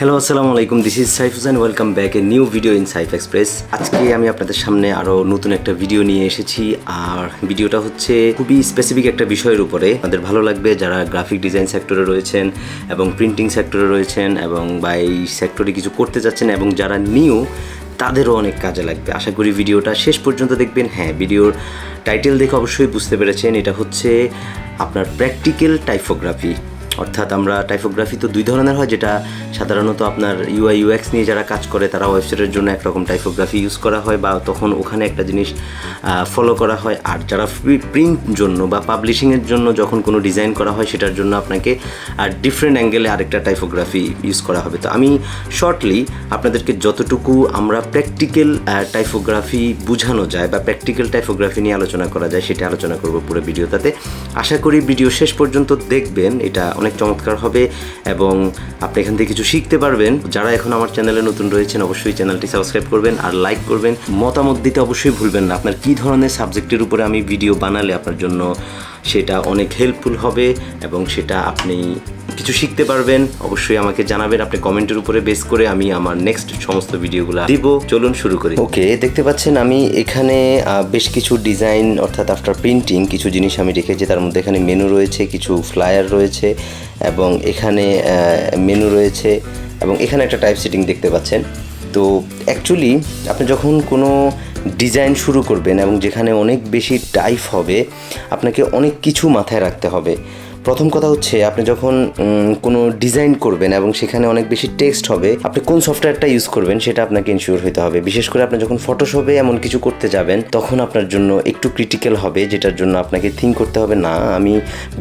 Hello আসসালামু আলাইকুম this is Saif Hussain welcome back a new video in Saif express আজকে আমি আপনাদের সামনে আরও নতুন একটা ভিডিও নিয়ে এসেছি। আর ভিডিওটা হচ্ছে খুবই স্পেসিফিক একটা বিষয়ের উপরে। আমাদের ভালো লাগবে যারা গ্রাফিক ডিজাইন সেক্টরে রয়েছেন এবং প্রিন্টিং সেক্টরে রয়েছেন এবং বা এই সেক্টরে কিছু করতে চাচ্ছেন এবং যারা নিউ তাদেরও অনেক কাজে লাগবে। আশা করি ভিডিওটা শেষ পর্যন্ত দেখবেন। হ্যাঁ ভিডিওর টাইটেল দেখে অবশ্যই বুঝতে পেরেছেন। এটা হচ্ছে আপনার প্র্যাকটিক্যাল টাইপোগ্রাফি অর্থাৎ আমরা টাইপোগ্রাফি তো দুই ধরনের হয়, যেটা সাধারণত আপনার ইউআই ইউএক্স নিয়ে যারা কাজ করে, তারা ওয়েবসাইটের জন্য একরকম টাইপোগ্রাফি ইউজ করা হয় বা তখন ওখানে একটা জিনিস ফলো করা হয়। আর যারা প্রিন্ট জন্য বা পাবলিশিংয়ের জন্য যখন কোনো ডিজাইন করা হয়, সেটার জন্য আপনাকে আর ডিফারেন্ট অ্যাঙ্গেলে আরেকটা টাইপোগ্রাফি ইউজ করা হবে। তো আমি শর্টলি আপনাদেরকে যতটুকু আমরা প্র্যাকটিক্যাল টাইপোগ্রাফি বোঝানো যায় বা প্র্যাকটিক্যাল টাইপোগ্রাফি নিয়ে আলোচনা করা যায়, সেটা আলোচনা করব পুরো ভিডিওটাতে। আশা করি ভিডিও শেষ পর্যন্ত দেখবেন, এটা অনেক চমৎকার হবে এবং আপনি এখান থেকে কিছু শিখতে পারবেন। যারা এখন আমার চ্যানেলে নতুন রয়েছেন, অবশ্যই চ্যানেলটি সাবস্ক্রাইব করবেন আর লাইক করবেন। মতামত দিতে অবশ্যই ভুলবেন না। আপনার কী ধরনের সাবজেক্টের উপরে আমি ভিডিও বানালে আপনার জন্য সেটা অনেক হেল্পফুল হবে এবং সেটা আপনি কিছু শিখতে পারবেন। অবশ্যই আমাকে জানাবেন, আপনি কমেন্টের উপরে বেস করে আমি আমার নেক্সট সমস্ত ভিডিওগুলো দিব। চলুন শুরু করি। ওকে দেখতে পাচ্ছেন আমি এখানে বেশ কিছু ডিজাইন অর্থাৎ আফটার প্রিন্টিং কিছু জিনিস আমি রেখেছি। তার মধ্যে এখানে মেনু রয়েছে, কিছু ফ্লায়ার রয়েছে এবং এখানে মেনু রয়েছে এবং এখানে একটা টাইপ সেটিং দেখতে পাচ্ছেন। তো অ্যাকচুয়ালি আপনি যখন কোনো ডিজাইন শুরু করবেন এবং যেখানে অনেক বেশি টাইপ হবে, আপনাকে অনেক কিছু মাথায় রাখতে হবে। প্রথম কথা হচ্ছে, আপনি যখন কোনো ডিজাইন করবেন এবং সেখানে অনেক বেশি টেক্সট হবে, আপনি কোন সফটওয়্যারটা ইউজ করবেন সেটা আপনাকে ইনশিওর হতে হবে। বিশেষ করে আপনি যখন ফটোশপে এমন কিছু করতে যাবেন, তখন আপনার জন্য একটু ক্রিটিক্যাল হবে, যেটার জন্য আপনাকে থিঙ্ক করতে হবে, না, আমি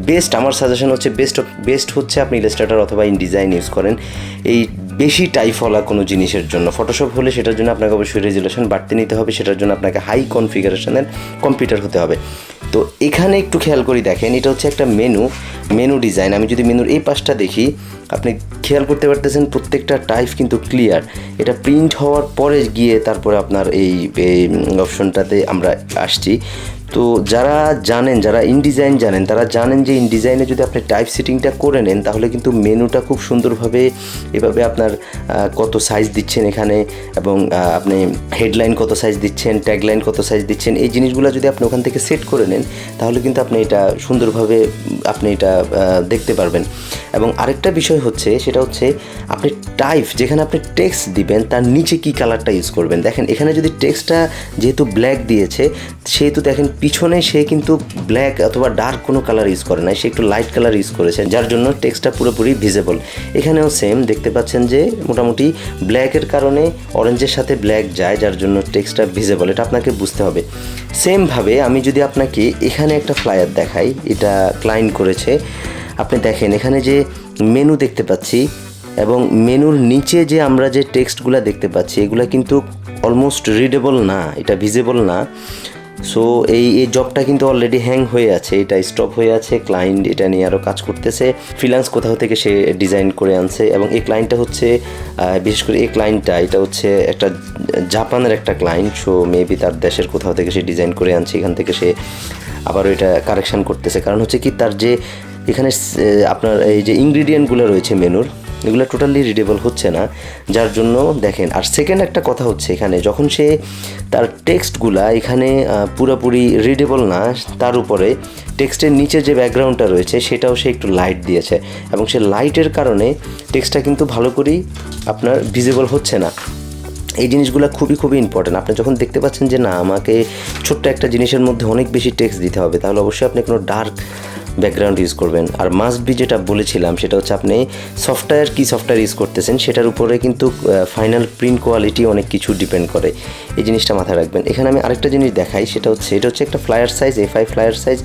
বেস্ট আমার সাজেশন হচ্ছে বেস্ট বেস্ট হচ্ছে আপনি ইলাস্ট্রেটার অথবা ইন ডিজাইন ইউজ করেন। এই বেশি টাইপওয়ালা কোনো জিনিসের জন্য। ফটোশপ হলে সেটার জন্য আপনাকে অবশ্যই রেজুলেশন বাড়তে নিতে হবে, সেটার জন্য আপনাকে হাই কনফিগারেশনের কম্পিউটার হতে হবে। তো এখানে একটু খেয়াল করি দেখেন, এটা হচ্ছে একটা মেনু মেনু ডিজাইন আমি যদি মেনুর এই পাশটা দেখি, আপনি খেয়াল করতে পারতেছেন প্রত্যেকটা টাইপ কিন্তু ক্লিয়ার এটা প্রিন্ট হওয়ার পরে গিয়ে তারপরে আপনার এই অপশনটাতে আমরা আসছি। তো যারা জানেন, যারা ইনডিজাইন জানেন, তারা জানেন যে ইনডিজাইনে যদি আপনি টাইপ সেটিংটা করে নেন, তাহলে কিন্তু মেনুটা খুব সুন্দরভাবে এভাবে আপনার কত সাইজ দিচ্ছেন এখানে এবং আপনি হেডলাইন কত সাইজ দিচ্ছেন ট্যাগলাইন কত সাইজ দিচ্ছেন, এই জিনিসগুলো যদি আপনি ওখান থেকে সেট করে নেন, তাহলে কিন্তু আপনি এটা সুন্দরভাবে, আপনি এটা দেখতে পারবেন। এবং আরেকটা বিষয় হচ্ছে, সেটা হচ্ছে আপনি টাইপ যেখানে আপনি টেক্সট দিবেন, তার নিচে কি কালারটা ইউজ করবেন? দেখেন, এখানে যদি টেক্সটটা যেহেতু ব্ল্যাক দিয়েছে, সেহেতু দেখেন পিছনে সে কিন্তু ব্ল্যাক অথবা ডার্ক কোনো কালার ইউজ করে না সে একটু লাইট কালার ইউজ করেছে, যার জন্য টেক্সটটা পুরোপুরি ভিজেবল এখানেও সেম দেখতে পাচ্ছেন যে মোটামুটি ব্ল্যাকের কারণে অরেঞ্জের সাথে ব্ল্যাক যায়, যার জন্য টেক্সটটা ভিজেবল এটা আপনাকে বুঝতে হবে। সেমভাবে আমি যদি আপনাকে এখানে একটা ফ্লায়ার দেখাই, এটা ক্লাইন্ট করেছে, আপনি দেখেন এখানে যে মেনু দেখতে পাচ্ছি, এবং মেনুর নিচে যে আমরা যে টেক্সটগুলো দেখতে পাচ্ছি, এগুলো কিন্তু অলমোস্ট রিডেবল না, এটা ভিজেবল না। সো এই এই জবটা কিন্তু অলরেডি হ্যাং হয়ে আছে। এটা স্টপ হয়ে আছে ক্লায়েন্ট এটা নিয়ে আরও কাজ করতেছে। ফ্রিল্যান্স কোথাও থেকে সে ডিজাইন করে আনছে এবং এই ক্লায়েন্টটা হচ্ছে বিশেষ করে এই ক্লায়েন্টটা এটা হচ্ছে একটা জাপানের একটা ক্লায়েন্ট সো মেবি তার দেশের কোথাও থেকে সে ডিজাইন করে আনছে, এখান থেকে সে আবারও এটা কারেকশান করতেছে। কারণ হচ্ছে কি, তার যে এখানে আপনার এই যে ইনগ্রিডিয়েন্টগুলো রয়েছে মেনুর এগুলো টোটালি রিডেবল হচ্ছে না। যার জন্য দেখেন, আর সেকেন্ড একটা কথা হচ্ছে এখানে, যখন সে তার টেক্সটগুলা এখানে পুরোপুরি রিডেবল না, তার উপরে টেক্সটের নিচে যে ব্যাকগ্রাউন্ডটা রয়েছে, সেটাও সে একটু লাইট দিয়েছে। এবং সে লাইটের কারণে টেক্সটটা কিন্তু ভালো করেই আপনার ভিজিবল হচ্ছে না। এই জিনিসগুলো খুবই খুবই ইম্পর্টেন্ট আপনি যখন দেখতে পাচ্ছেন যে না, আমাকে ছোট্ট একটা জিনিসের মধ্যে অনেক বেশি টেক্সট দিতে হবে, তাহলে অবশ্যই আপনি কোনো ডার্ক ব্যাকগ্রাউন্ড ইউজ করবেন। আর মাস্ট বি যেটা বলেছিলাম, সেটা হচ্ছে আপনি সফটওয়্যার কি সফটওয়্যার ইউজ করতেছেন, সেটার উপরে কিন্তু ফাইনাল প্রিন্ট কোয়ালিটি অনেক কিছু ডিপেন্ড করে। এই জিনিসটা মাথায় রাখবেন। এখানে আমি আরেকটা জিনিস দেখাই, সেটা হচ্ছে, এটা হচ্ছে একটা flyer size F I flyer size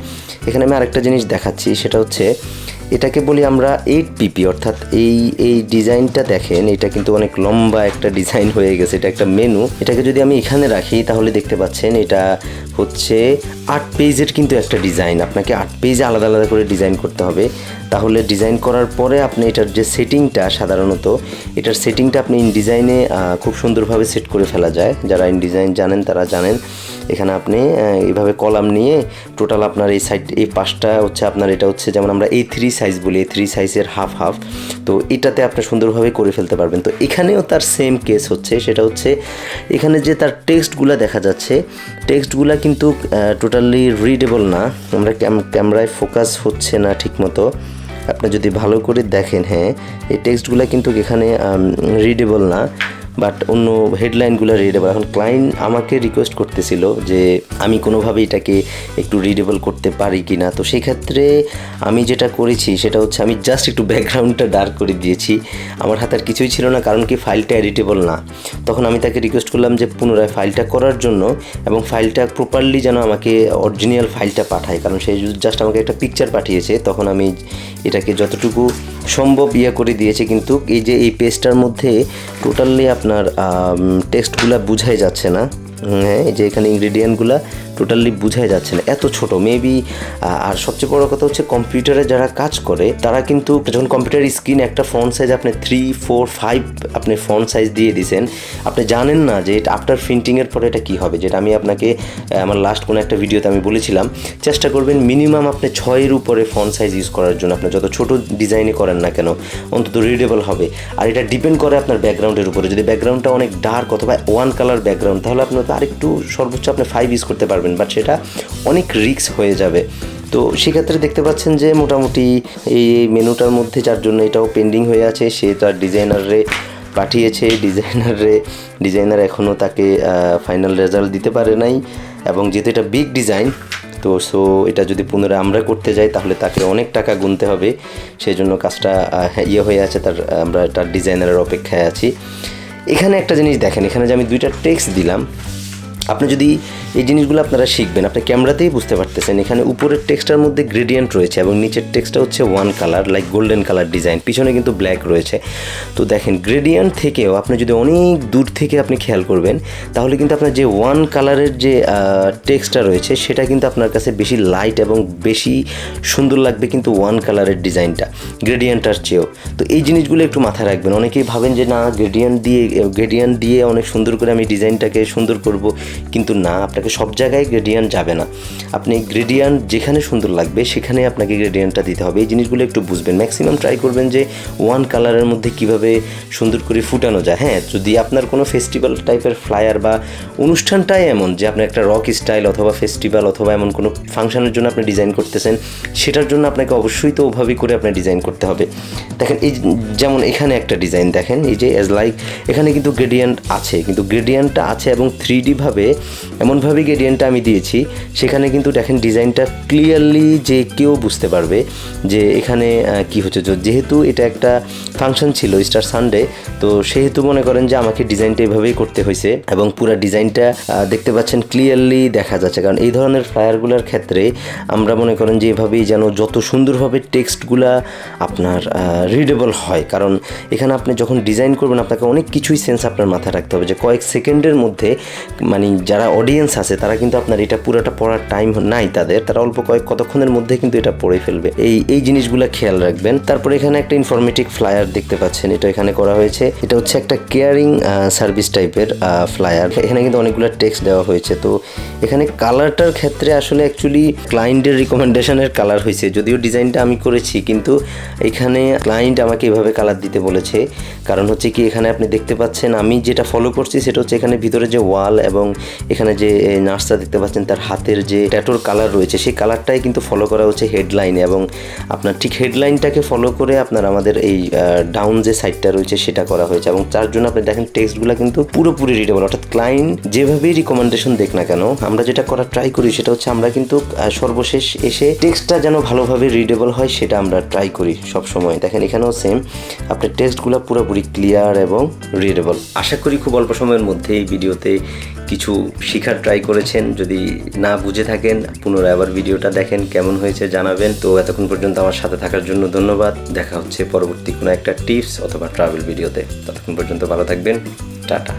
এখানে আমি আরেকটা জিনিস দেখাচ্ছি, সেটা হচ্ছে এটাকে বলি আমরা এইট পিপি অর্থাৎ এই এই ডিজাইনটা দেখেন, এটা কিন্তু অনেক লম্বা একটা ডিজাইন হয়ে গেছে, এটা একটা মেনু এটাকে যদি আমি এখানে রাখি, তাহলে দেখতে পাচ্ছেন এটা হচ্ছে আট পেজের কিন্তু একটা ডিজাইন। আপনাকে আট পেজে আলাদা আলাদা করে ডিজাইন করতে হবে। তাহলে ডিজাইন করার পরে আপনি এটার যে সেটিংটা সাধারণত, এটার সেটিংটা আপনি ইন ডিজাইনে খুব সুন্দরভাবে সেট করে ফেলা যায়। যারা ইন ডিজাইন জানেন, তারা জানেন। এখানে আপনি এইভাবে কলাম নিয়ে টোটাল আপনার এই সাইড এই পাশটা হচ্ছে আপনার, এটা হচ্ছে যেমন আমরা এই থ্রি সাইজ বলি, এই থ্রি সাইজের হাফ হাফ তো এটাতে আপনি সুন্দরভাবে করে ফেলতে পারবেন। তো এখানেও তার সেম কেস হচ্ছে, সেটা হচ্ছে এখানে যে তার টেক্সটগুলো দেখা যাচ্ছে টেক্সটগুলো কিন্তু টোটালি রিডেবল না। আমরা ক্যামেরায় ফোকাস হচ্ছে না ঠিকমতো। আপনি যদি ভালো করে দেখেন হ্যাঁ এই টেক্সটগুলো কিন্তু এখানে রিডেবল না। বাট অন্য হেডলাইনগুলো রিডেবল এখন ক্লায়েন্ট আমাকে রিকোয়েস্ট করতেছিল যে আমি কোনোভাবে এটাকে একটু রিডেবল করতে পারি কি না তো সেক্ষেত্রে আমি যেটা করেছি, সেটা হচ্ছে আমি জাস্ট একটু ব্যাকগ্রাউন্ডটা ডার্ক করে দিয়েছি। আমার হাতে আর কিছুই ছিল না, কারণ কি ফাইলটা এডিটেবল না। তখন আমি তাকে রিকোয়েস্ট করলাম যে পুনরায় ফাইলটা করার জন্য এবং ফাইলটা প্রপারলি যেন আমাকে অরিজিনাল ফাইলটা পাঠায়। কারণ সে জাস্ট আমাকে একটা পিকচার পাঠিয়েছে, তখন আমি এটাকে যতটুকু সম্ভব ইয়ে করে দিয়েছে, কিন্তু এই যে এই পেজটার মধ্যে টোটালি আপনার টেক্সটগুলো বুঝাই যাচ্ছে না। হ্যাঁ এই যে এখানে ইনগ্রেডিয়েন্টগুলো টোটালি বোঝাই যাচ্ছে না। এত ছোট মেবি আর সবচেয়ে বড় কথা হচ্ছে কম্পিউটারে যারা কাজ করে, তারা কিন্তু যখন কম্পিউটার স্ক্রিন একটা ফন্ট সাইজ আপনি থ্রি ফোর ফাইভ আপনি ফন্ট সাইজ দিয়ে দিছেন, আপনি জানেন না যে এটা আফটার প্রিন্টিংয়ের পরে এটা কী হবে। যেটা আমি আপনাকে আমার লাস্ট কোনো একটা ভিডিওতে আমি বলেছিলাম, চেষ্টা করবেন মিনিমাম আপনি ছয়ের উপরে ফন্ট সাইজ ইউজ করার জন্য। আপনি যত ছোট ডিজাইনে করেন না কেন, অন্তত রিডেবল হবে। আর এটা ডিপেন্ড করে আপনার ব্যাকগ্রাউন্ডের উপরে। যদি ব্যাকগ্রাউন্ডটা অনেক ডার্ক অথবা ওয়ান কালার ব্যাকগ্রাউন্ড তাহলে আপনি তো আরেকটু সর্বোচ্চ আপনি ফাইভ ইউজ করতে পারবেন। বাট সেটা অনেক রিস্ক হয়ে যাবে। তো সেক্ষেত্রে দেখতে পাচ্ছেন যে মোটামুটি এই মেনুটার মধ্যে যার জন্য এটাও পেন্ডিং হয়ে আছে, সে তার ডিজাইনারে পাঠিয়েছে। ডিজাইনারে ডিজাইনার এখনও তাকে ফাইনাল রেজাল্ট দিতে পারে নাই। এবং যেহেতু এটা বিগ ডিজাইন তো সো এটা যদি পুনরায় আমরা করতে যাই, তাহলে তাকে অনেক টাকা গুনতে হবে। সেই জন্য কাজটা ইয়ে হয়ে আছে তার, আমরা তার ডিজাইনারের অপেক্ষায় আছি। এখানে একটা জিনিস দেখেন, এখানে যে আমি দুইটা টেক্সট দিলাম আপনি যদি এই জিনিসগুলো আপনারা শিখবেন, আপনি ক্যামেরাতেই বুঝতে পারতেছেন, এখানে উপরের টেক্সটার মধ্যে গ্রেডিয়েন্ট রয়েছে এবং নিচের টেক্সটা হচ্ছে one colour like golden colour design পিছনে কিন্তু ব্ল্যাক রয়েছে। তো দেখেন গ্রেডিয়েন্ট থেকেও আপনি যদি অনেক দূর থেকে আপনি খেয়াল করবেন, তাহলে কিন্তু আপনার যে ওয়ান কালারের যে টেক্সটটা রয়েছে, সেটা কিন্তু আপনার কাছে বেশি লাইট এবং বেশি সুন্দর লাগবে কিন্তু ওয়ান কালারের ডিজাইনটা গ্রেডিয়েন্টটার চেয়েও। তো এই জিনিসগুলো একটু মাথায় রাখবেন। অনেকেই ভাবেন যে, না গ্রেডিয়েন্ট দিয়ে গ্রেডিয়েন্ট দিয়ে অনেক সুন্দর করে আমি ডিজাইনটাকে সুন্দর করব। কিন্তু না, আপনাকে সব জায়গায় গ্রেডিয়েন্ট যাবে না। আপনি গ্রেডিয়েন্ট যেখানে সুন্দর লাগবে, সেখানে আপনাকে গ্রেডিয়েন্টটা দিতে হবে। এই জিনিসগুলো একটু বুঝবেন। ম্যাক্সিমাম ট্রাই করবেন যে ওয়ান কালারের মধ্যে কীভাবে সুন্দর করে ফুটানো যায়। হ্যাঁ যদি আপনার কোনো ফেস্টিভ্যাল টাইপের ফ্লায়ার বা অনুষ্ঠানটাই এমন যে আপনি একটা রক স্টাইল অথবা ফেস্টিভ্যাল অথবা এমন কোনো ফাংশনের জন্য আপনি ডিজাইন করতেছেন, সেটার জন্য আপনাকে অবশ্যই তো ওভাবেই করে আপনি ডিজাইন করতে হবে। দেখেন, এই যেমন এখানে একটা ডিজাইন দেখেন, এই যে এজ লাইক এখানে কিন্তু গ্রেডিয়েন্ট আছে। কিন্তু গ্রেডিয়েন্টটা আছে এবং থ্রি ভাবে এমনভাবে গ্রেডিয়েন্টটা আমি দিয়েছি। সেখানে কিন্তু দেখেন ডিজাইনটা ক্লিয়ারলি যে কেউ বুঝতে পারবে যে এখানে কি হচ্ছে। যেহেতু এটা একটা ফাংশন ছিল স্টার সানডে তো সেহেতু মনে করেন যে আমাকে ডিজাইনটা এভাবেই করতে হয়েছে এবং পুরো ডিজাইনটা দেখতে পাচ্ছেন ক্লিয়ারলি দেখা যাচ্ছে। কারণ এই ধরনের ফ্লায়ারগুলোর ক্ষেত্রে আমরা মনে করেন যে এভাবেই যেন যত সুন্দরভাবে টেক্সটগুলা আপনার রিডেবল হয়। কারণ এখানে আপনি যখন ডিজাইন করবেন, আপনাকে অনেক কিছুই সেন্স আপনার মাথায় রাখতে হবে যে কয়েক সেকেন্ডের মধ্যে মানে যারা অডিয়েন্স আছে, তারা কিন্তু আপনার এটা পুরোটা পড়ার টাইম নাই তাদের। তারা অল্প কয়েক কতক্ষণের মধ্যে কিন্তু এটা পড়ে ফেলবে। এই এই জিনিসগুলো খেয়াল রাখবেন। তারপরে এখানে একটা ইনফরমেটিভ ফ্লায়ার দেখতে পাচ্ছেন। এটা এখানে করা হয়েছে। এটা হচ্ছে একটা কেয়ারিং সার্ভিস টাইপের ফ্লায়ার এখানে কিন্তু অনেকগুলো টেক্সট দেওয়া হয়েছে। তো এখানে কালারটার ক্ষেত্রে আসলে অ্যাকচুয়ালি ক্লায়েন্টের রিকমেন্ডেশনের কালার হয়েছে। যদিও ডিজাইনটা আমি করেছি, কিন্তু এখানে ক্লায়েন্ট আমাকে এভাবে কালার দিতে বলেছে। কারণ হচ্ছে কি, এখানে আপনি দেখতে পাচ্ছেন, আমি যেটা ফলো করছি, সেটা হচ্ছে এখানে ভিতরে যে ওয়াল এবং এখানে যে নার্সটা দেখতে পাচ্ছেন, তার হাতের যে ট্যাটোর কালার রয়েছে, সেই কালারটাই কিন্তু ফলো করা হচ্ছে হেডলাইনে এবং আপনার ঠিক হেডলাইনটাকে ফলো করে আপনার আমাদের এই ডাউন যে সাইডটা রয়েছে, সেটা করা হয়েছে এবং তার জন্য আপনি দেখেন টেক্সটগুলো কিন্তু পুরোপুরি রিডেবল অর্থাৎ ক্লায়েন্ট যেভাবেই রিকমেন্ডেশন দেখ না কেন, আমরা যেটা করার ট্রাই করি সেটা হচ্ছে আমরা কিন্তু সর্বশেষ এসে টেক্সটটা যেন ভালোভাবে রিডেবল হয়, সেটা আমরা ট্রাই করি সব সময় দেখেন এখানেও সেম আপনার টেক্সটগুলো পুরোপুরি ক্লিয়ার এবং রিডেবল আশা করি খুব অল্প সময়ের মধ্যে এই ভিডিওতে কিছু শেখার ট্রাই করেছেন, যদি না বুঝে থাকেন, পুনরায় আবার ভিডিওটা দেখেন, কেমন হয়েছে জানাবেন। তো এতক্ষণ পর্যন্ত আমার সাথে থাকার জন্য ধন্যবাদ। দেখা হচ্ছে পরবর্তী কোনো একটা টিপস অথবা ট্রাভেল ভিডিওতে ততক্ষণ পর্যন্ত ভালো থাকবেন। টাটা।